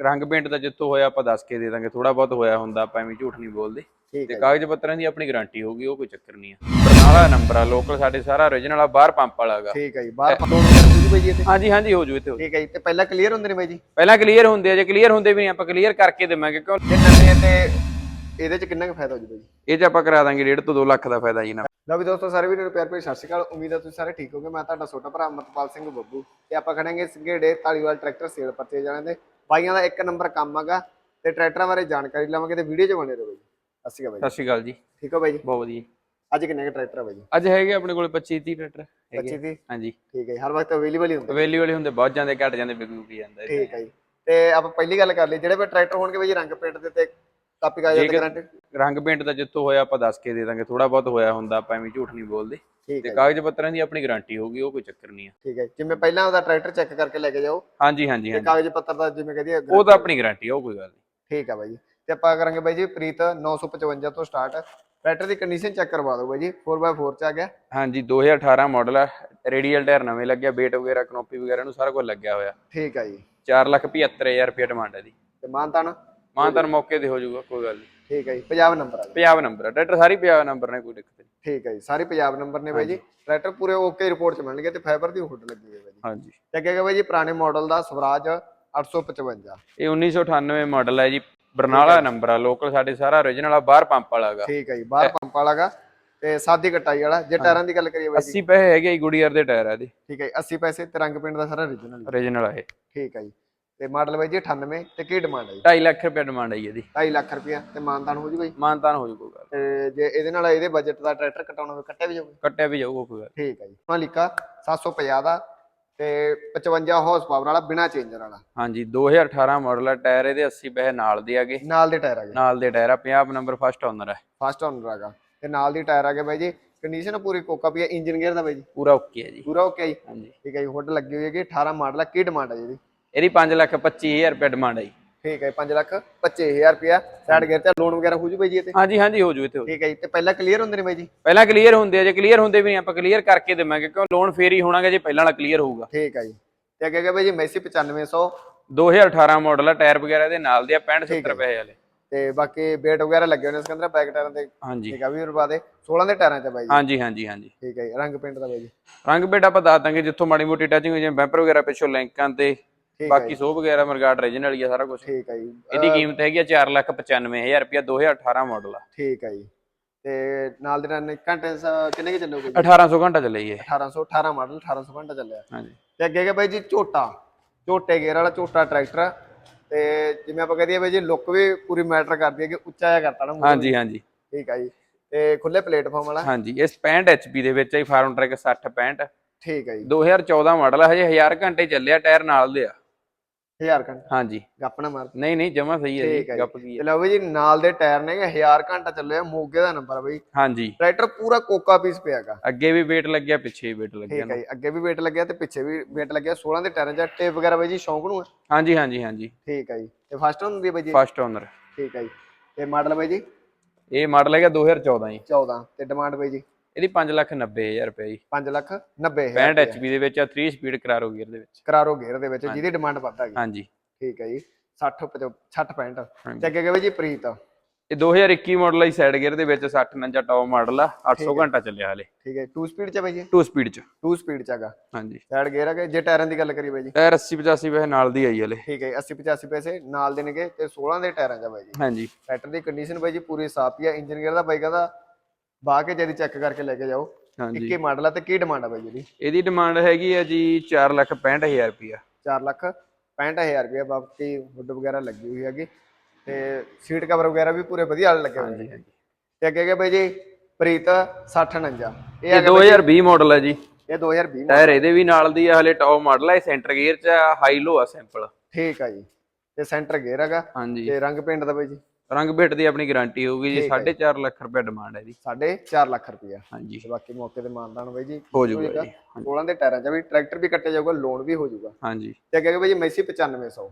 ਰੰਗ ਪੇਂਟ ਦਾ ਜਿੱਥੋਂ ਹੋਇਆ ਆਪਾਂ ਦੱਸ ਕੇ ਦੇ ਦਾਂਗੇ ਥੋੜਾ ਬਹੁਤ ਹੋਇਆ ਹੁੰਦਾ ਆਪਾਂ ਐਵੇਂ ਝੂਠ ਨਹੀਂ ਬੋਲਦੇ। ਤੇ ਕਾਗਜ਼ ਪੱਤਰਾਂ ਦੀ ਆਪਣੀ ਗਾਰੰਟੀ ਹੋਊਗੀ ਉਹ ਕੋਈ ਚੱਕਰ ਨਹੀਂ ਆ। ਬਰਨਾਲਾ ਨੰਬਰ ਆ ਲੋਕਲ ਸਾਡੇ ਸਾਰਾ origignal ਆ ਬਾਹਰ ਪੰਪ ਵਾਲਾਗਾ ਠੀਕ ਹੈ ਜੀ ਬਾਹਰ ਵਗੈਰਾ ਹੋ ਜੂ ਬਾਈ ਜੀ ਇੱਥੇ। ਹਾਂਜੀ ਹਾਂਜੀ ਹੋ ਜੂ ਇੱਥੇ। ਠੀਕ ਹੈ ਜੀ ਤੇ ਪਹਿਲਾਂ ਕਲੀਅਰ ਹੁੰਦੇ ਨੇ ਬਾਈ ਜੀ? ਪਹਿਲਾਂ ਕਲੀਅਰ ਹੁੰਦੇ ਆ ਜੇ ਕਲੀਅਰ ਹੁੰਦੇ ਵੀ ਨਹੀਂ ਆਪਾਂ ਕਲੀਅਰ ਕਰਕੇ ਦੇਵਾਂਗੇ ਕਿਉਂ? ਜੇ ਨਵੇਂ ਤੇ ਇਹਦੇ ਚ ਕਿੰਨਾ ਕੁ ਫਾਇਦਾ ਹੋ ਜੂ ਬਾਈ ਜੀ? ਇਹ ਚ ਆਪਾਂ ਕਰਾ ਦਾਂਗੇ 1.5 ਤੋਂ 2 ਲੱਖ ਦਾ ਫਾਇਦਾ ਜੀ ਨਾ ਲਓ ਵੀ ਦੋਸਤੋ ਸਾਰੇ ਵੀਡੀਓ ਨੂੰ ਪਿਆਰ ਭਰੀ ਸਤਿ ਸ਼੍ਰੀ ਅਕਾਲ। ਉਮੀਦ ਹੈ ਤੁਸੀਂ ਸਾਰੇ ਠੀਕ ਹੋਗੇ ਮੈਂ ਤੁਹਾਡਾ ਛੋਟਾ ਭਰਾ ਅਮਰਪਾਲ ਸਿੰਘ ਬੱਬੂ ਤੇ ਆਪਾਂ ਖੜਾਂਗੇ ਸੰਘੇੜੇ ਧਾਲੀਵਾਲ ਟਰੈਕਟਰ ਸੇਲ ਪਰਚੇ ਜਾਣੇ ਦੇ ਬਾਈਆਂ ਦਾ ਇੱਕ ਨੰਬਰ ਕੰਮ ਹੈਗਾ ਤੇ ਟਰੈਕਟਰਾਂ ਬਾਰੇ ਜਾਣਕਾਰੀ ਲਵਾਂਗੇ ਤੇ ਵੀਡੀਓ 'ਚ ਬਣੇ ਰਹੋ ਬਾਈ। ਜੀ ਸਤਿ ਸ਼੍ਰੀ ਅਕਾਲ ਬਾਈ। ਸਤਿ ਸ਼੍ਰੀ ਅਕਾਲ ਜੀ। ਠੀਕ ਹੋ ਬਾਈ ਜੀ? ਬਹੁਤ ਵਧੀਆ। ਅੱਜ ਕਿੰਨੇ ਕੁ ਟਰੈਕਟਰ ਆ ਬਾਈ ਅੱਜ ਹੈਗੇ ਆਪਣੇ ਕੋਲ 25 30 ਟਰੈਕਟਰ 25 ਦੀ ਹਾਂਜੀ। ਠੀਕ ਹੈ ਹਰ ਵਕਤ ਅਵੇਲੇਬਲ ਹੀ ਹੁੰਦੇ। ਅਵੇਲੇਬਲ ਹੁੰਦੇ ਬਹੁਤ ਜਾਂਦੇ ਘਟ ਜਾਂਦੇ ਵਿਕੂ ਕੀ ਜਾਂਦਾ। ਠੀਕ ਹੈ ਜੀ। ਤੇ ਆਪਾਂ ਪਹਿਲੀ ਗੱਲ ਕਰ ਲਈ ਜਿਹੜੇ ਵੀ ਟਰੈਕਟਰ ਹੋਣਗੇ ਬਾਈ ਜੀ ਰੰਗ ਪੇਂਟ ਦੇ ਤੇ ਕਾਪੀ ਕਾਗਜ਼ ਤੇ ਗਾਰੰਟੀ ਰੰਗ ਪੇਂਟ ਦਾ ਜਿੱਥੋਂ ਹੋਇਆ ਆਪਾਂ ਦੱਸ ਕੇ ਦੇ ਦਾਂਗੇ ਥੋੜਾ ਬਹੁਤ ਹੋਇਆ ਹੁੰਦਾ ਆਪਾਂ ਐਵੇਂ ਝੂਠ ਨਹੀਂ ਬੋਲਦੇ। ਠੀਕ ਤੇ ਹੈ ਜੀ, ਕਾਗਜ਼ ਪੱਤਰਾਂ ਦੀ ਆਪਣੀ ਗਾਰੰਟੀ ਹੋਊਗੀ ਉਹ ਕੋਈ ਚੱਕਰ ਨਹੀਂ ਆ। ਠੀਕ ਹੈ ਜਿਵੇਂ ਪਹਿਲਾਂ ਉਹਦਾ ਟਰੈਕਟਰ ਚੈੱਕ ਕਰਕੇ ਲੈ ਕੇ ਜਾਓ ਹਾਂਜੀ ਹਾਂਜੀ ਤੇ ਹਾਂਜੀ। ਕਾਗਜ਼ ਪੱਤਰ ਦਾ ਜਿਵੇਂ ਕਹਦੀ ਉਹ ਤਾਂ ਆਪਣੀ ਗਾਰੰਟੀ ਆ ਉਹ ਕੋਈ ਗੱਲ ਨਹੀਂ। ਠੀਕ ਆ ਬਾਈ ਜੀ। ਤੇ ਆਪਾਂ ਕਰਾਂਗੇ ਬਾਈ ਜੀ ਪ੍ਰੀਤ 955 ਤੋਂ ਸਟਾਰਟ। ਟਰੈਕਟਰ ਦੀ ਕੰਡੀਸ਼ਨ ਚੈੱਕ ਕਰਵਾ ਦਿਓ ਬਾਈ ਜੀ। 4x4 ਚ ਆ ਗਿਆ। ਹਾਂਜੀ 2018 ਮਾਡਲ ਆ। ਰੇਡੀਅਲ ਟਾਇਰ ਨਵੇਂ ਲੱਗਿਆ ਵੇਟ ਵਗੈਰਾ ਕਨੋਪੀ ਵਗੈਰਾ ਨੂੰ ਸਾਰਾ ਕੁਝ ਲੱਗਿਆ ਹੋਇਆ। ਠੀਕ ਆ ਜੀ। 475000 ਰੁਪਏ ਡਿਮਾਂਡ ਹੈ ਦੀ ਤੇ ਮਾਨਤਾਨ? ਮਾਨਤਨ ਮੌਕੇ ਤੇ ਹੋ ਜਾਊਗਾ ਕੋਈ ਗੱਲ ਨਹੀਂ। ਠੀਕ ਹੈ ਜੀ ਪੰਜਾਬ ਨੰਬਰ ਆ ਜੀ। ਪੰਜਾਬ ਨੰਬਰ ਆ। ਟਰੈਕਟਰ ਸਾਰੀ ਪੰਜਾਬ ਨੰਬਰ ਨੇ ਕੋਈ ਦਿੱਕਤ ਨਹੀਂ। ਠੀਕ ਹੈ ਜੀ ਸਾਰੇ ਪੰਜਾਬ ਨੰਬਰ ਨੇ ਬਾਈ ਜੀ। ਟਰੈਕਟਰ ਪੂਰੇ ਓਕੇ ਰਿਪੋਰਟ ਚ ਮਿਲਣਗੇ ਤੇ ਫਾਈਬਰ ਦੀ ਹੁੱਡ ਲੱਗੀ ਹੈ ਬਾਈ ਜੀ। ਹਾਂਜੀ। ਤੇ ਅੱਗੇ ਹੈਗਾ ਬਾਈ ਜੀ ਪੁਰਾਣੇ ਮਾਡਲ ਦਾ ਸਵਰਾਜ 855 ਇਹ 1998 ਮਾਡਲ ਹੈ ਜੀ ਬਰਨਾਲਾ ਨੰਬਰ ਆ ਲੋਕਲ ਸਾਡੇ ਸਾਰਾ origignal ਆ ਬਾਹਰ ਪੰਪ ਵਾਲਾ ਹੈਗਾ ਠੀਕ ਹੈ ਜੀ ਬਾਹਰ ਪੰਪ ਵਾਲਾਗਾ ਤੇ ਸਾਦੀ ਕਟਾਈ ਵਾਲਾ। ਜੇ ਟਾਇਰਾਂ ਦੀ ਗੱਲ ਕਰੀਏ ਬਾਈ ਜੀ। 80 ਪੈਸੇ ਹੈਗੇ ਜੀ ਗੁੜੀਅਰ ਦੇ ਟਾਇਰ ਆ ਇਹਦੇ ਠੀਕ ਹੈ ਜੀ, 80 ਪੈਸੇ ਤੇ ਰੰਗ ਪਿੰਡ ਦਾ ਸਾਰਾ origignal origignal ਆ ਇਹ। ਠੀਕ ਹੈ ਜੀ। ਤੇ ਮਾਡਲ ਬਾਈ ਜੀ 98 ਤੇ ਕੀ ਡਿਮਾਂਡ ਹੈ ਜੀ? 2.5 ਲੱਖ ਰੁਪਏ ਡਿਮਾਂਡ ਹੈ ਜੀ ਇਹਦੀ। 2.5 ਲੱਖ ਰੁਪਇਆ ਤੇ ਮਾਨਤਾਨ ਹੋ ਜੂਗਾ ਜੀ? ਮਾਨਤਾਨ ਹੋ ਕੋਈ ਗੱਲ ਤੇ ਜੇ ਇਹਦੇ ਨਾਲ ਇਹਦੇ ਬਜਟ ਦਾ ਟਰੈਕਟਰ ਕਟਾਉਣਾ ਹੋਵੇ ਕੱਟਿਆ ਵੀ ਜਾਊਗਾ? ਕੱਟਿਆ ਵੀ ਜਾਊਗਾ ਕੋਈ ਗੱਲ ਠੀਕ ਹੈ ਜੀ। ਮਾਲਿਕਾ 750 ਦਾ ਤੇ 55 ਹਾਰਸ ਪਾਵਰ ਵਾਲਾ ਬਿਨਾ ਚੇਂਜਰ ਵਾਲਾ। ਹਾਂਜੀ 2018 ਮਾਡਲ ਆ ਟਾਇਰ ਇਹਦੇ 80 ਪੈਸੇ ਨਾਲ ਦੇ ਆਗੇ। ਨਾਲ ਦੇ ਟਾਇਰ ਆ ਗਏ। ਨਾਲ ਦੇ ਟਾਇਰ ਆ 50 ਨੰਬਰ ਫਸਟ ਓਨਰ ਹੈ ਫਸਟ ਓਨਰ ਹੈਗਾ ਤੇ ਨਾਲ ਦੀ ਟਾਇਰ ਆ ਗਏ ਬਾਈ ਜੀ। ਕੰਡੀਸ਼ਨ ਪੂਰੀ ਕੋਕਾ ਪੀ ਇੰਜਨ ਗੇਅਰ ਦਾ ਬਾਈ ਜੀ। ਪੂਰਾ ਓਕੇ ਹੈ ਜੀ। ਪੂਰਾ ਓਕੇ ਜੀ। ਹਾਂਜੀ। ਠੀਕ ਹੈ ਜੀ ਹੁੱਡ ਲੱਗੀ ਹੋਈ ਹੈਗੀ 18 ਮਾਡਲ ਆ ਕੀ ਡਿਮਾਂਡ ਹੈ ਜੀ ਇਹਦੀ? ਇਹਦੀ 5 ਲੱਖ 25000 ਰੁਪਏ ਡਿਮਾਂਡ ਹੈ ਜੀ ਠੀਕ ਹੈ 5 ਲੱਖ 25000 ਰੁਪਇਆ। ਸਾਈਡ ਗੇਅਰ ਤੇ ਲੋਨ ਵਗੈਰਾ ਹੋ ਜੂ ਬਾਈ ਜੀ ਇਹ ਤੇ ਹਾਂਜੀ ਹਾਂਜੀ ਹੋ ਜੂ ਇੱਥੇ ਹੋ। ਠੀਕ ਹੈ ਜੀ ਤੇ ਪਹਿਲਾਂ ਕਲੀਅਰ ਹੁੰਦੇ ਨੇ ਬਾਈ ਜੀ? ਪਹਿਲਾਂ ਕਲੀਅਰ ਹੁੰਦੇ ਆ ਜੇ ਕਲੀਅਰ ਹੁੰਦੇ ਵੀ ਨਹੀਂ ਆਪਾਂ ਕਲੀਅਰ ਕਰਕੇ ਦੇਵਾਂਗੇ ਕਿਉਂ ਲੋਨ ਫੇਰ ਹੀ ਹੋਣਾਗਾ ਜੇ ਪਹਿਲਾਂ ਵਾਲਾ ਕਲੀਅਰ ਹੋਊਗਾ। ਠੀਕ ਹੈ ਜੀ। ਤੇ ਅੱਗੇ ਹੈਗਾ ਬਾਈ ਜੀ ਮੈਸੀ 9500 2018 ਮਾਡਲ ਆ ਟਾਇਰ ਵਗੈਰਾ ਦੇ ਨਾਲ ਦੇ ਆ 65 70 ਪੈਸੇ ਵਾਲੇ। ਤੇ ਬਾਕੀ ਵੇਟ ਵਗੈਰਾ ਲੱਗੇ ਹੋਏ ਨੇ ਬੈਕ ਟਾਇਰਾਂ ਤੇ ਹਾਂਜੀ। ਠੀਕ ਆ ਵੀ ਰੁਪਾ ਦੇ। 16 ਦੇ ਟਾਇਰਾਂ ਚ ਬਾਈ ਜੀ। ਹਾਂਜੀ ਹਾਂਜੀ ਹਾਂਜੀ। ਠੀਕ ਹੈ ਜੀ ਰੰਗ ਪਿੰਡ ਦਾ ਬਾਈ ਜੀ। ਰੰਗ ਬੇਟ ਆਪਾਂ ਦੱਸ ਦਾਂਗੇ ਜਿੱਥੋਂ ਮਾੜੀ ਮੋਟੀ ਟੱਚਿੰਗ ਹੋ ਜਾਏ ਬੈਂਪਰ ਵਗੈਰਾ ਪਿੱਛੋਂ ਲਿੰਕਾਂ ਤੇ। ਬਾਕੀ ਸੋ ਵਗੈਰਾ ਮਰਗਾਟ origignal ਹੀ ਆ ਸਾਰਾ ਕੁਝ ਠੀਕ ਹੈ ਜੀ। ਇਹਦੀ ਕੀਮਤ ਹੈਗੀ ਆ 495000 ਰੁਪਏ 2018 ਮਾਡਲ ਆ। ਠੀਕ ਹੈ ਜੀ। ਤੇ ਨਾਲ ਦੇ ਨਾਲ ਘੰਟੇ ਕਿੰਨੇ ਕਿ ਚੱਲੋਗੇ ਜੀ? 1800 ਘੰਟਾ ਚੱਲੇ ਜੀ ਇਹ। 1818 ਮਾਡਲ 1800 ਘੰਟਾ ਚੱਲਿਆ। ਹਾਂਜੀ। ਤੇ ਅੱਗੇ ਹੈਗਾ ਬਾਈ ਜੀ ਝੋਟਾ ਝੋਟੇ ਗੇਅਰ ਵਾਲਾ ਝੋਟਾ ਟਰੈਕਟਰ ਤੇ ਜਿਵੇਂ ਆਪਾਂ ਕਹਦੇ ਬਾਈ ਜੀ ਲੁੱਕ ਵੀ ਪੂਰੀ ਮੈਟਰ ਕਰਦੀ ਹੈ ਕਿ ਉੱਚਾ ਜਿਹਾ ਕਰਤਾ ਨਾ। ਹਾਂਜੀ ਹਾਂਜੀ। ਠੀਕ ਹੈ ਜੀ। ਤੇ ਖੁੱਲੇ ਪਲੇਟਫਾਰਮ ਵਾਲਾ। ਹਾਂਜੀ ਇਹ 65 HP ਦੇ ਵਿੱਚ ਹੈ ਫਾਰਮ ਟਰੈਕ 60 65 ਠੀਕ ਹੈ ਜੀ। 2014 ਮਾਡਲ ਆ ਹਜੇ 1000 ਘੰਟੇ ਚੱਲਿਆ ਟਾਇਰ ਨਾਲ ਦੇ ਆ। 1000 ਘੰਟਾ। ਹਾਂਜੀ। ਗੱਪ ਨਾ ਮਾਰ। ਨਹੀਂ ਨਹੀਂ ਜਮਾ ਸਹੀ ਹੈ ਠੀਕ ਹੈ ਜੀ। ਗੱਪ ਕੀ ਹੈ। ਲਓ ਬਾਈ ਜੀ ਨਾਲ ਦੇ ਟਾਇਰ ਨੇ 1000 ਘੰਟਾ ਚੱਲਿਆ ਮੋਗੇ ਦਾ ਨੰਬਰ ਬਾਈ। ਹਾਂਜੀ। ਟਰੈਕਟਰ ਪੂਰਾ ਕੋਕਾ ਪੀਸ ਪਿਆਗਾ ਅੱਗੇ ਵੀ ਵੇਟ ਲੱਗਿਆ ਪਿੱਛੇ ਵੀ ਵੇਟ ਲੱਗਿਆ ਠੀਕ ਹੈ ਜੀ ਅੱਗੇ ਵੀ ਵੇਟ ਲੱਗਿਆ ਤੇ ਪਿੱਛੇ ਵੀ ਵੇਟ ਲੱਗਿਆ। 16 ਦੇ ਟਾਇਰਾਂ 'ਚ ਟੇਪ ਵਗੈਰਾ ਬਾਈ ਜੀ ਸ਼ੌਂਕ ਨੂੰ ਹੈ ਹਾਂਜੀ ਹਾਂਜੀ ਹਾਂਜੀ। ਠੀਕ ਹੈ ਜੀ। ਤੇ ਫਸਟ ਹੁੰਦੀ ਹੈ ਬਾਈ ਜੀ? ਫਸਟ ਓਨਰ ਠੀਕ ਹੈ ਜੀ। ਤੇ ਮਾਡਲ ਬਾਈ ਜੀ? ਇਹ ਮਾਡਲ ਹੈਗਾ 2014 ਜੀ। 14 ਤੇ ਡਿਮਾਂਡ ਬਾਈ ਜੀ? ਇਹਦੀ 590000 ਰੁਪਏ ਜੀ। 5 ਲੱਖ 90 65 HP ਦੇ ਵਿੱਚ ਆ 3 ਸਪੀਡ ਕਰਾਰੋ ਗੀਅਰ ਦੇ ਵਿੱਚ। ਕਰਾਰੋ ਗੇਅਰ ਦੇ ਵਿੱਚ ਜਿਹਦੀ ਡਿਮਾਂਡ ਵੱਧ ਹੈਗੀ ਹਾਂਜੀ। ਠੀਕ ਹੈ ਜੀ। 60 65 65 ਹਾਂਜੀ। ਤੇ ਅੱਗੇ ਬਾਈ ਜੀ ਪ੍ਰੀਤ? ਇਹ 2021 ਮਾਡਲ ਹੈ ਸਾਈਡ ਗੀਅਰ ਦੇ ਵਿੱਚ 60 49 ਟੌਪ ਮਾਡਲ ਆ 800 ਘੰਟਾ ਚੱਲਿਆ ਹਲੇ। ਠੀਕ ਹੈ 2 ਸਪੀਡ 'ਚ ਬਾਈ ਜੀ? 2 ਸਪੀਡ ਚ। 2 ਸਪੀਡ 'ਚ ਹੈਗਾ। ਹਾਂਜੀ। ਸਾਈਡ ਗੇਅਰ ਹੈਗਾ। ਜੇ ਟਾਇਰਾਂ ਦੀ ਗੱਲ ਕਰੀਏ ਬਾਈ ਜੀ। ਟਾਇਰ 80 85 ਪੈਸੇ ਨਾਲ ਦੀ ਆਈ ਹਲੇ। ਠੀਕ ਹੈ 80 85 ਪੈਸੇ ਨਾਲ ਦੇਣਗੇ ਤੇ 16 ਦੇ ਟਾਇਰਾਂ 'ਚ ਬਾਈ ਜੀ। ਹਾਂਜੀ। ਟਰੈਕਟਰ ਦੀ ਕੰਡੀਸ਼ਨ ਬਾਈ ਜੀ ਪੂਰੀ ਸਾਫ਼ ਹੀ ਆ। ਇੰਜਨ ਗੇਅਰ ਦਾ ਬਾਈ ਕਹਿੰਦਾ ਬਾਹ ਕੇ ਜਦੀ ਚੈੱਕ ਕਰਕੇ ਲੈ ਕੇ ਜਾਓ। ਹਾਂਜੀ। ਇੱਕੇ ਮਾਡਲ ਆ ਤੇ ਕੀ ਡਿਮਾਂਡ ਆ ਬਾਈ ਜੀ ਇਹਦੀ ਡਿਮਾਂਡ ਹੈਗੀ ਆ ਜੀ 465000 ਰੁਪਿਆ 4 ਲੱਖ 65000 ਰੁਪਏ ਬਾਕੀ ਹੁੱਡ ਵਗੈਰਾ ਲੱਗੀ ਹੋਈ ਹੈਗੀ। ਤੇ ਸੀਟ ਕਵਰ ਵਗੈਰਾ ਵੀ ਪੂਰੇ ਵਧੀਆ ਲੱਗੇ ਹੋਏ ਨੇ। ਹਾਂਜੀ। ਤੇ ਅੱਗੇ ਹੈਗੇ ਬਾਈ ਜੀ ਪ੍ਰੀਤ 6049 ਇਹ ਇਹ 2020 ਮਾਡਲ ਹੈ ਜੀ। ਇਹ 2020 ਟਾਇਰ ਇਹਦੇ ਵੀ ਨਾਲ ਦੀ ਆ ਹਲੇ ਟੌਪ ਮਾਡਲ ਹੈ ਇਹ ਸੈਂਟਰ ਗੀਅਰ ਚ ਹਾਈ ਲੋ ਆ ਸਿੰਪਲ ਠੀਕ ਆ ਜੀ। ਤੇ ਸੈਂਟਰ ਗੇਅਰ ਹੈਗਾ। ਤੇ ਰੰਗ ਪੇਂਟ ਦਾ ਬਾਈ ਜੀ। ਰੰਗ ਬਿੱਟ ਦੀ ਆਪਣੀ ਗਾਰੰਟੀ ਹੋਊਗੀ ਜੀ ਠੀਕ ਹੈ 4.5 ਲੱਖ ਰੁਪਏ ਡਿਮਾਂਡ ਹੈ ਜੀ। 4.5 ਲੱਖ ਰੁਪਇਆ ਹਾਂਜੀ। ਤੇ ਬਾਕੀ ਮੌਕੇ ਤੇ ਮਾਨਦਾਨ ਬਾਈ ਜੀ। ਹੋ ਜਾਊਗਾ ਜੀ 16 ਦੇ ਟਾਇਰਾਂ 'ਚ ਵੀ ਟਰੈਕਟਰ ਵੀ ਕੱਟਿਆ ਜਾਊਗਾ ਲੋਨ ਵੀ ਹੋ ਜਾਊਗਾ। ਹਾਂਜੀ। ਤੇ ਅੱਗੇ ਬਾਈ ਜੀ ਮੈਸੀ 9500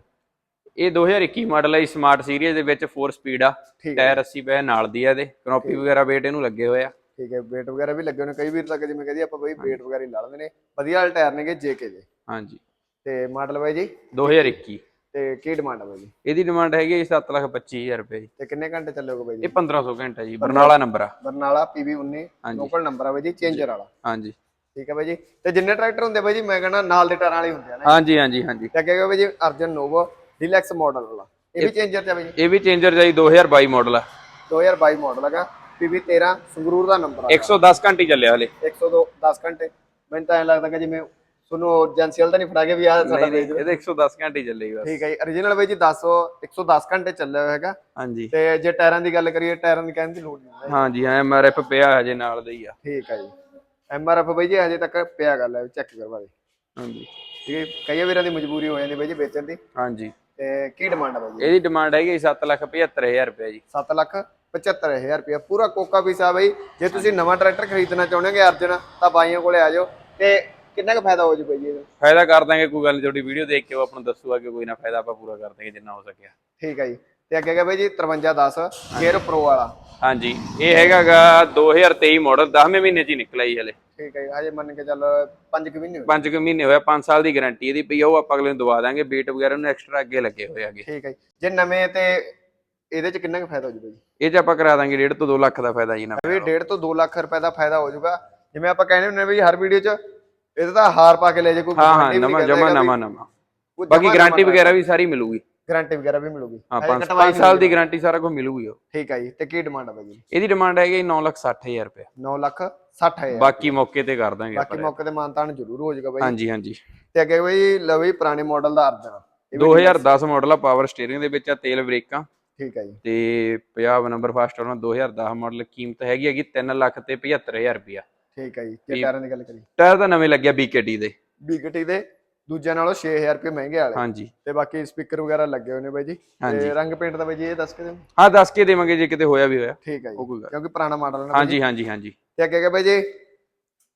ਇਹ 2021 ਮਾਡਲ ਹੈ ਸਮਾਰਟ ਸੀਰੀਜ਼ ਦੇ ਵਿੱਚ 4 ਸਪੀਡ ਆ। ਟਾਇਰ 80 ਪੈ ਨਾਲ ਦੀ ਆ ਇਹਦੇ। ਕਨੋਪੀ ਵਗੈਰਾ ਵੇਟ ਇਹਨੂੰ ਲੱਗੇ ਹੋਏ ਆ। ਠੀਕ ਹੈ। ਵੇਟ ਵਗੈਰਾ ਵੀ ਲੱਗੇ ਨੇ ਕਈ ਵੀਰ ਤੱਕ ਜਿਵੇਂ ਕਹਦੀ ਆਪਾਂ ਬਾਈ ਵੇਟ ਵਗੈਰਾ ਹੀ ਲਾ ਲੈਂਦੇ ਨੇ। ਵਧੀਆ ਵਾਲੇ ਟਾਇਰ ਨੇਗੇ ਜੇਕੇ ਦੇ ਹਾਂਜੀ। ਤੇ ਮਾਡਲ ਬਾਈ ਜੀ? 2021 ਤੇ ਕੀ ਡਿਮਾਂਡ ਆ ਬਾਈ ਜੀ? ਇਹਦੀ ਡਿਮਾਂਡ ਹੈਗੀ ਹੈ 7 ਲੱਖ 25000 ਰੁਪਏ ਜੀ। ਤੇ ਕਿੰਨੇ ਘੰਟੇ ਚੱਲੋਗੇ ਬਾਈ ਜੀ? ਇਹ 1500 ਘੰਟਾ ਜੀ ਬਰਨਾਲਾ ਨੰਬਰ ਆ। ਬਰਨਾਲਾ PV 19 ਹਾਂਜੀ। ਲੋਕਲ ਨੰਬਰ ਆ ਬਾਈ ਜੀ ਚੇਂਜਰ ਵਾਲਾ। ਹਾਂਜੀ। ਠੀਕ ਹੈ ਬਾਈ ਜੀ। ਤੇ ਜਿੰਨੇ ਟਰੈਕਟਰ ਹੁੰਦੇ ਬਾਈ ਜੀ ਮੈਂ ਕਹਿੰਦਾ ਨਾਲ ਦੇ ਟਾਇਰਾਂ ਵਾਲੇ ਹੁੰਦੇ ਆ ਨਾ ਹਾਂਜੀ ਹਾਂਜੀ ਹਾਂਜੀ। ਤੇ ਅੱਗੇ ਬਾਈ ਜੀ ਅਰਜਨ ਨੋਵੋ ਡੀਲੈਕਸ ਮਾਡਲ ਵਾਲਾ। ਇਹ ਵੀ ਚੇਂਜਰ ਆ ਬਾਈ ਜੀ। ਇਹ ਵੀ ਚੇਂਜਰ ਜਾਈ 2022 ਮਾਡਲ ਆ। 2022 ਮਾਡਲ ਹੈਗਾ। PV 13 ਸੰਗਰੂਰ ਦਾ ਨੰਬਰ ਆ। 110 ਘੰਟੇ ਚੱਲਿਆ ਹਲੇ। 102 10 ਘੰਟੇ। ਮੈਨੂੰ ਤਾਂ ਐਂ ਲੱਗਦਾ ਕਿ ਜਿਵੇਂ ਤੁਹਾਨੂੰ ਏਜੰਸੀਅਲ ਤਾਂ ਨਹੀਂ ਫੜਾ ਕੇ ਵੀ ਆਹ ਸਾਡਾ ਨਹੀਂ ਨਹੀਂ ਇਹਦੇ 110 ਘੰਟੇ ਚੱਲੇ ਬਸ। ਠੀਕ ਹੈ ਜੀ origignal ਬਾਈ ਜੀ 10 110 ਘੰਟੇ ਚੱਲਿਆ ਹੋਇਆ ਹੈਗਾ। ਹਾਂਜੀ। ਤੇ ਜੇ ਟਾਇਰਾਂ ਦੀ ਗੱਲ ਕਰੀਏ ਟਾਇਰਾਂ ਦੀ ਕਹਿਣ ਦੀ ਲੋੜ ਨਹੀਂ ਹਾਂਜੀ ਐਮਆਰਐਫ ਪਿਆ ਹਜੇ ਨਾਲ ਦਾ ਹੀ ਆ। ਠੀਕ ਹੈ ਜੀ। ਐਮਆਰਐਫ ਬਾਈ ਜੀ ਹਜੇ ਤੱਕ ਪਿਆ ਗੱਲ ਹੈ ਚੈੱਕ ਕਰਵਾ ਦੇ। ਹਾਂਜੀ। ਠੀਕ ਹੈ ਜੀ। ਕਈ ਵੀਰਾਂ ਦੀ ਮਜਬੂਰੀ ਹੋ ਜਾਂਦੀ ਬਾਈ ਜੀ ਵੇਚਣ ਦੀ। ਹਾਂਜੀ। ਤੇ ਕੀ ਡਿਮਾਂਡ ਹੈ ਬਾਈ ਜੀ? ਇਹਦੀ ਡਿਮਾਂਡ ਹੈਗੀ 7 ਲੱਖ 75000 ਰੁਪਏ ਜੀ। 7 ਲੱਖ 75000 ਰੁਪਇਆ ਪੂਰਾ ਕੋਕਾ ਪੀਸ ਆ ਬਾਈ। ਜੇ ਤੁਸੀਂ ਨਵਾਂ ਟਰੈਕਟਰ ਖਰੀਦਣਾ ਚਾਹੁੰਦੇ ਹੋ ਅਰਜਨ ਤਾਂ ਬਾਈਆਂ ਕੋਲੇ ਆ ਜਾਓ। ਤੇ ਕਿੰਨਾ ਕੁ ਫਾਇਦਾ ਹੋ ਜੂ ਬਾਈ ਜੀ ਇਹਦਾ? ਫਾਇਦਾ ਕਰ ਦਾਂਗੇ ਕੋਈ ਗੱਲ ਨੀ ਤੁਹਾਡੀ ਵੀਡੀਓ ਦੇਖ ਕੇ ਉਹ ਆਪਾਂ ਨੂੰ ਦੱਸੂਗਾ ਕਿ ਕੋਈ ਨਾ ਫਾਇਦਾ ਆਪਾਂ ਪੂਰਾ ਕਰ ਦਾਂਗੇ ਜਿੰਨਾ ਹੋ ਸਕਿਆ। ਠੀਕ ਹੈ ਜੀ। ਤੇ ਅੱਗੇ ਹੈਗਾ ਬਾਈ ਜੀ 5310 ਗੇਅਰ ਪ੍ਰੋ ਵਾਲਾ। ਹਾਂਜੀ ਇਹ ਹੈਗਾਗਾ 2023 ਮਾਡਲ 10ਵੇਂ ਮਹੀਨੇ ਚ ਹੀ ਨਿਕਲਿਆ ਜੀ ਹਲੇ। ਠੀਕ ਹੈ ਜੀ ਹਜੇ ਮੰਨ ਕੇ ਚੱਲ 5 ਕੁ ਮਹੀਨੇ ਹੋਏ 5 ਕੁ ਮਹੀਨੇ ਹੋਇਆ 5 ਸਾਲ ਦੀ ਗਾਰੰਟੀ ਇਹਦੀ ਪਈ ਆ ਉਹ ਆਪਾਂ ਅਗਲੇ ਨੂੰ ਦਵਾ ਦਾਂਗੇ ਬੀਟ ਵਗੈਰਾ ਨੂੰ ਐਕਸਟਰਾ ਅੱਗੇ ਲੱਗੇ ਹੋਏ ਆਗੇ ਠੀਕ ਹੈ ਜੀ। ਜੇ ਨਵੇਂ ਤੇ ਇਹਦੇ ਚ ਕਿੰਨਾ ਕੁ ਫਾਇਦਾ ਹੋ ਜੂ ਬਾਈ ਜੀ? ਇਹ ਚ ਆਪਾਂ ਕਰਾ ਦਾਂਗੇ 1.5 ਤੋਂ 2 ਲੱਖ ਦਾ ਫਾਇਦਾ ਜੀ ਨਾ ਵੀ 1.5 ਤੋਂ 2 ਲੱਖ ਰੁਪਏ ਦਾ ਫਾਇਦਾ ਹੋ ਜਾਊਗਾ। ਜਿਵੇਂ ਆਪਾਂ ਕਹਿੰਦੇ ਹੁੰਦੇ ਆ ਵੀ ਹਰ ਵੀਡੀਓ 'ਚ ਇਹਦਾ ਤਾਂ ਹਾਰ ਪਾ ਕੇ ਲੈ ਜੇ ਕੋਈ ਹਾਂ ਹਾਂ ਨਵਾਂ ਜਮਾ ਨਵਾਂ ਨਵਾਂ। ਬਾਕੀ ਗਾਰੰਟੀ ਵਗੈਰਾ ਵੀ ਸਾਰੀ ਮਿਲੂਗੀ। ਗਾਰੰਟੀ ਵਗੈਰਾ ਵੀ ਮਿਲੂਗੀ। ਹਾਂ ਹਜੇ 5 ਕਟਵਾਈ ਸਾਲ ਦੀ ਗਾਰੰਟੀ ਸਾਰਾ ਕੁਝ ਮਿਲੂਗੀ ਉਹ। ਠੀਕ ਹੈ ਜੀ ਤੇ ਕੀ ਡਿਮਾਂਡ ਬਾਈ ਜੀ? ਇਹਦੀ ਡਿਮਾਂਡ ਹੈਗੀ 9 ਲੱਖ 60000 ਰੁਪਏ 9 ਲੱਖ 60 ਹੈ ਬਾਕੀ ਮੌਕੇ ਤੇ ਕਰ ਦਾਂਗੇ ਬਾਕੀ ਮੌਕੇ ਤੇ ਮਾਨਤਾਨ ਜ਼ਰੂਰ ਹੋ ਜਾਊਗਾ ਬਾਈ ਹਾਂਜੀ ਹਾਂਜੀ। ਤੇ ਅੱਗੇ ਬਾਈ ਲਵੀ ਪੁਰਾਣੇ ਮਾਡਲ ਦਾ ਅਰਜਨ ਇਹ ਵੀ 2010 ਮਾਡਲ ਆ। ਪਾਵਰ ਸਟੀਅਰਿੰਗ ਦੇ ਵਿੱਚ ਆ ਤੇਲ ਬ੍ਰੇਕਾਂ। ਠੀਕ ਹੈ ਜੀ। ਤੇ ਪੰਜਾਬ ਨੰਬਰ ਫਸਟ ਉਹਨਾਂ 2010 ਮਾਡਲ ਕੀਮਤ ਹੈਗੀ ਹੈਗੀ 3 ਲੱਖ ਤੇ 75000 ਰੁਪਿਆ ਠੀਕ ਹੈ ਜੀ ਜੇ ਟਾਇਰਾਂ ਦੀ ਗੱਲ ਕਰੀ ਟਾਇਰ ਤਾਂ ਨਵੇਂ ਲੱਗਿਆ BKT ਦੇ। ਬਿਗਟੀ ਦੇ ਦੂਜਿਆਂ ਨਾਲੋਂ 6000 ਰੁਪਏ ਮਹਿੰਗੇ ਵਾਲੇ। ਹਾਂਜੀ। ਤੇ ਬਾਕੀ ਸਪੀਕਰ ਵਗੈਰਾ ਲੱਗੇ ਹੋਏ ਨੇ ਬਾਈ ਜੀ। ਹਾਂਜੀ। ਤੇ ਰੰਗ ਪੇਂਟ ਦਾ ਬਾਈ ਜੀ ਇਹ ਦੱਸ ਕੇ ਦਿਓ। ਹਾਂ ਦੱਸ ਕੇ ਦੇਵਾਂਗੇ ਜੇ ਕਿਤੇ ਹੋਇਆ ਵੀ ਹੋਇਆ। ਠੀਕ ਹੈ ਉਹ ਜੀ ਕੋਈ ਗੱਲ ਕਿਉਂਕਿ ਪੁਰਾਣਾ ਮਾਡਲ ਹੈ। ਹਾਂਜੀ ਹਾਂਜੀ ਹਾਂਜੀ। ਤੇ ਅੱਗੇ ਹੈਗਾ ਬਾਈ ਜੀ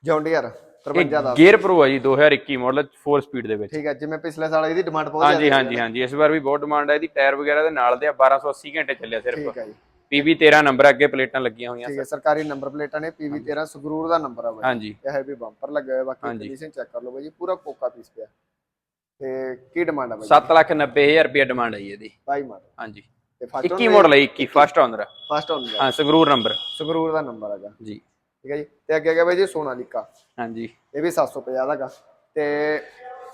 ਜੌਂਡੀਅਰ 53 ਦਾ ਗੇਅਰ ਪ੍ਰੋ ਆ ਜੀ 2021 ਮਾਡਲ 4 ਸਪੀਡ ਦੇ ਵਿੱਚ। ਠੀਕ ਹੈ ਜਿਵੇਂ ਪਿਛਲੇ ਸਾਲ ਇਹਦੀ ਡਿਮਾਂਡ ਬਹੁਤ ਹਾਂਜੀ ਜ਼ਿਆਦਾ ਹਾਂਜੀ ਹਾਂਜੀ ਇਸ ਵਾਰ ਵੀ ਬਹੁਤ ਡਿਮਾਂਡ ਹੈ ਇਹਦੀ ਟਾਇਰ ਵਗੈਰਾ ਦੇ ਨਾਲ ਦੇ ਆ 1280 ਘੰਟੇ ਚੱਲਿਆ ਸਿਰਫ। ਠੀਕ ਹੈ ਜੀ। PB 13 ਨੰਬਰ ਅੱਗੇ ਪਲੇਟਾਂ ਲੱਗੀਆਂ ਹੋਈਆਂ ਠੀਕ ਹੈ ਸਰਕਾਰੀ ਨੰਬਰ ਪਲੇਟਾਂ ਨੇ PV 13 ਸੰਗਰੂਰ ਦਾ ਨੰਬਰ ਆ ਬਾਈ। ਹਾਂਜੀ। ਇਹ ਹੈਵੀ ਬੰਪਰ ਲੱਗਾ ਹੋਇਆ ਬਾਕੀ। ਕੰਡੀਸ਼ਨ ਚੈੱਕ ਕਰ ਲਓ ਬਾਈ ਜੀ ਪੂਰਾ ਕੋਕਾ ਪੀਸ ਪਿਆ। ਤੇ ਕੀ ਡਿਮਾਂਡ ਆ ਬਾਈ 7 ਲੱਖ 90000 ਰੁਪਏ ਡਿਮਾਂਡ ਜੀ ਇਹਦੀ। ਬਾਈ ਮਾਡਲ। ਹਾਂਜੀ। ਤੇ ਫਸਟ 21 ਮਾਡਲ ਹੈ 21 ਫਸਟ ਆਨਰ ਫਸਟ ਆਨ ਹਾਂ ਸੰਗਰੂਰ ਨੰਬਰ। ਸੰਗਰੂਰ ਦਾ ਨੰਬਰ ਹੈਗਾ। ਜੀ। ਠੀਕ ਹੈ ਜੀ। ਤੇ ਅੱਗੇ ਹੈਗਾ ਬਾਈ ਜੀ ਸੋਨਾਲੀਕਾ ਹਾਂਜੀ। ਇਹ ਵੀ 750 ਦਾ ਹੈਗਾ। ਤੇ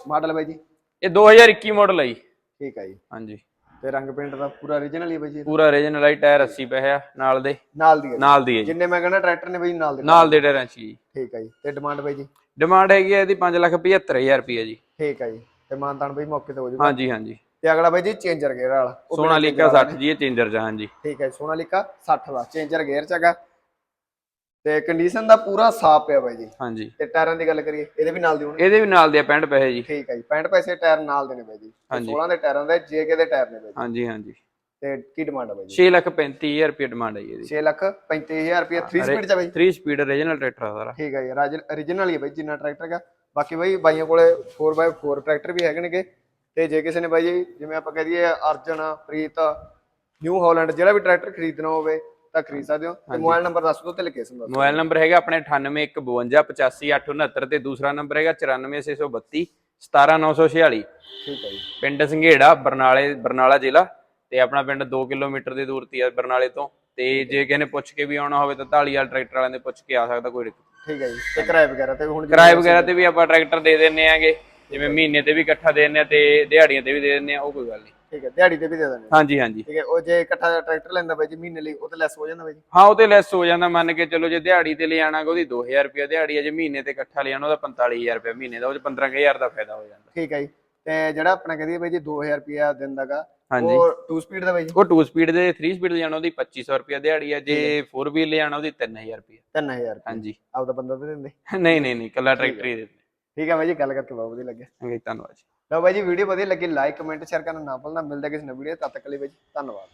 ਮਾਡਲ ਬਾਈ ਜੀ? ਇਹ 2021 ਮਾਡਲ ਹੈ ਜੀ। ਠੀਕ ਹੈ ਜੀ। ਹਾਂਜੀ। ਤੇ ਰੰਗ ਪੇਂਟ ਦਾ ਪੂਰਾ origignal ਹੀ ਬਾਈ ਜੀ ਪੂਰਾ ਰੀਜਨਲ ਹੈ ਟਾਇਰ 80 ਪਏ ਆ ਨਾਲ ਦੇ। ਨਾਲ ਦੀ ਜੀ। ਨਾਲ ਦੀ ਹੈ ਜੀ। ਜਿੰਨੇ ਮੈਂ ਕਹਿੰਦਾ ਟਰੈਕਟਰ ਨੇ ਬਾਈ ਨਾਲ ਦੇ। ਨਾਲ ਦੇ ਟਾਇਰਾਂ 'ਚ ਜੀ। ਠੀਕ ਹੈ ਜੀ। ਤੇ ਡਿਮਾਂਡ ਬਾਈ ਜੀ? ਡਿਮਾਂਡ ਹੈਗੀ ਹੈ ਇਹਦੀ 5 ਲੱਖ 75000 ਰੁਪਏ ਜੀ। ਠੀਕ ਹੈ ਜੀ। ਤੇ ਮਾਨਤਾਨ ਬਾਈ ਮੌਕੇ ਤੇ ਹੋ ਜਾਊਗਾ। ਹਾਂਜੀ ਹਾਂਜੀ। ਤੇ ਅਗਲਾ ਬਾਈ ਜੀ ਚੇਂਜਰ ਗੇਅਰ ਵਾਲਾ। ਸੋਨਾਲੀਕਾ changer ਵਾਲਾ 60 ਜੀ ਇਹ ਚੇਂਜਰ ਚ ਹਾਂਜੀ। ਠੀਕ ਹੈ ਸੋਨਾਲੀਕਾ 60 ਦਾ ਚੇਂਜਰ ਗੇਅਰ ਚ ਹੈਗਾ। ਤੇ ਕੰਡੀਸ਼ਨ ਦਾ ਪੂਰਾ ਸਾਫ਼ ਪਿਆ ਬਾਈ ਜੀ। ਹਾਂਜੀ। ਤੇ ਟਾਇਰਾਂ ਦੀ ਗੱਲ ਕਰੀਏ ਇਹਦੇ ਵੀ ਨਾਲ ਦੀ ਹੋਣੀ। ਇਹਦੇ ਵੀ ਨਾਲ ਦੇ ਆ 65 ਪੈਸੇ ਜੀ। ਠੀਕ ਹੈ ਜੀ 65 ਪੈਸੇ ਟਾਇਰ ਨਾਲ ਦੇ ਨੇ ਬਾਈ ਜੀ। ਤੇ ਹਾਂਜੀ। 16 ਦੇ ਟਾਇਰਾਂ ਦੇ ਜੇਕੇ ਦੇ ਟਾਇਰ ਨੇ ਬਾਈ ਜੀ। ਹਾਂਜੀ ਹਾਂਜੀ। ਤੇ ਕੀ ਡਿਮਾਂਡ ਹੈ ਬਾਈ ਜੀ? 6 ਲੱਖ 35000 ਰੁਪਏ ਡਿਮਾਂਡ ਹੈ ਇਹਦੀ। 6 ਲੱਖ 35000 ਰੁਪਏ 3 ਸਪੀਡ ਚ ਬਾਈ 3 ਸਪੀਡ ਰੀਜਨਲ ਟਰੈਕਟਰ ਆ ਸਾਰਾ। ਠੀਕ ਹੈ ਜੀ origignal ਹੀ ਹੈ ਬਾਈ ਜਿੰਨਾ ਟਰੈਕਟਰ ਹੈਗਾ। ਬਾਕੀ ਬਾਈ ਬਾਈਆਂ ਕੋਲੇ 4x4 ਟਰੈਕਟਰ ਵੀ ਹੈਗੇ ਨੇਗੇ। ਤੇ ਜੇ ਕਿਸੇ ਨੇ ਬਾਈ ਜੀ ਜਿਵੇਂ ਆਪਾਂ ਕਹਿ ਦਈਏ ਅਰਜਨ ਪ੍ਰੀਤ ਨਿਊ ਹਾਲੈਂਡ ਜਿਹੜਾ ਵੀ ਟਰੈਕਟਰ ਖਰੀਦਣਾ ਹੋਵੇ ਤਾਂ ਖਰੀਦ ਸਕਦੇ ਹੋ। ਤੇ ਮੋਬਾਈਲ ਨੰਬਰ ਦੱਸ ਦਿਓ ਤੇ ਲੋਕੇਸ਼ਨ ਦੱਸ। ਦਿਓ ਮੋਬਾਈਲ ਨੰਬਰ ਹੈਗਾ ਆਪਣੇ 9815585869 ਤੇ ਦੂਸਰਾ ਨੰਬਰ ਹੈਗਾ 94632 17946 ਠੀਕ ਹੈ ਜੀ। ਪਿੰਡ ਸੰਘੇੜਾ ਬਰਨਾਲੇ ਬਰਨਾਲਾ ਜ਼ਿਲ੍ਹਾ ਤੇ ਆਪਣਾ ਪਿੰਡ 2 ਕਿਲੋਮੀਟਰ ਦੀ ਦੂਰਤੀ ਹੈ ਬਰਨਾਲੇ ਤੋਂ। ਤੇ ਜੇ। ਕਿਸੇ ਨੇ ਪੁੱਛ ਕੇ ਵੀ ਆਉਣਾ ਹੋਵੇ ਤਾਂ ਢਾਲੀਵਾਲ ਟਰੈਕਟਰ ਵਾਲਿਆਂ ਦੇ ਪੁੱਛ ਕੇ ਆ ਸਕਦਾ ਕੋਈ ਦਿੱਕਤ। ਠੀਕ ਹੈ ਜੀ। ਤੇ ਕਿਰਾਏ ਵਗੈਰਾ ਤੇ ਹੁਣ ਕਿਰਾਏ ਵਗੈਰਾ ਤੇ ਵੀ ਆਪਾਂ ਟਰੈਕਟਰ ਦੇ ਦਿੰਨੇ ਆਂਗੇ। ਜਿਵੇਂ ਮਹੀਨੇ ਤੇ ਵੀ ਇਕੱਠਾ ਦੇ ਦਿੰਨੇ ਆ ਤੇ ਦਿਹਾੜੀਆਂ ਤੇ ਵੀ ਦੇ ਦਿੰਨੇ ਆ ਉਹ ਕੋਈ ਗੱਲ ਨਹੀਂ। ਠੀਕ ਹੈ ਦਿਹਾੜੀ ਤੇ ਵੀ ਦੇ ਦਿੰਦੇ ਹੋ। ਹਾਂਜੀ ਹਾਂਜੀ। ਠੀਕ ਹੈ ਉਹ ਜੇ ਇਕੱਠਾ ਟਰੈਕਟਰ ਲੈਂਦਾ ਬਾਈ ਜੀ ਮਹੀਨੇ ਲਈ ਉਹ ਤੇ ਲੈਸ ਹੋ ਜਾਂਦਾ ਬਾਈ ਜੀ? ਹਾਂ ਉਹ ਤੇ ਲੈਸ ਹੋ ਜਾਂਦਾ ਮੰਨ ਕੇ ਚਲੋ ਜੇ ਦਿਹਾੜੀ ਤੇ ਲੈ ਆਣਾ ਉਹਦੀ 2000 ਰੁਪਏ ਦਿਹਾੜੀ ਹੈ ਜੇ ਮਹੀਨੇ ਤੇ ਇਕੱਠਾ ਲੈ ਆਣਾ ਉਹਦਾ 45000 ਰੁਪਏ ਮਹੀਨੇ ਦਾ ਉਹ 'ਚ 15000 ਦਾ ਫਾਇਦਾ ਹੋ ਜਾਂਦਾ। ਠੀਕ ਹੈ ਜੀ ਤੇ ਜਿਹੜਾ ਆਪਣਾ ਕਹਦੀ ਬਾਈ ਜੀ 2000 ਰੁਪਿਆ ਦਿਨ ਦਾਗਾ ਹਾਂਜੀ। ਉਹ 2 ਸਪੀਡ ਦਾ ਬਾਈ ਜੀ? ਉਹ 2 ਸਪੀਡ ਦੇ 3 ਸਪੀਡ ਲੈ ਜਾਣਾ ਉਹਦੀ 2500 ਰੁਪਏ ਦਿਹਾੜੀ ਹੈ ਜੇ 4 ਵੀਲ ਲੈ ਆਣਾ ਉਹਦੀ 3000 ਰੁਪਏ 3000 ਰੁਪਏ ਹਾਂਜੀ। ਆਪਦਾ ਬੰਦਾ ਤੇ ਦਿੰਦੇ? ਨਹੀਂ ਨਹੀਂ ਨਹੀਂ ਕੱਲਾ ਟਰੈਕਟਰ ਹੀ ਦੇ ਦਿੰਦੇ। ਠੀਕ ਹੈ ਬਾਈ ਜੀ ਗੱਲ ਕਰਕੇ ਬਹੁਤ ਵਧੀਆ ਲੱਗਿਆ। ਧੰਨਵਾਦ ਜੀ। ਲਓ ਬਾਈ ਜੀ ਵੀਡੀਓ ਵਧੀਆ ਲੱਗੀ ਲਾਈਕ ਕਮੈਂਟ ਸ਼ੇਅਰ ਕਰਨਾ ਨਾ ਭੁੱਲਣਾ। ਮਿਲਦਾ ਕਿਸੇ ਨਵੀਂ ਵੀਡੀਓ ਤਦ ਤੱਕ ਲਈ ਬਾਈ ਜੀ, ਧੰਨਵਾਦ।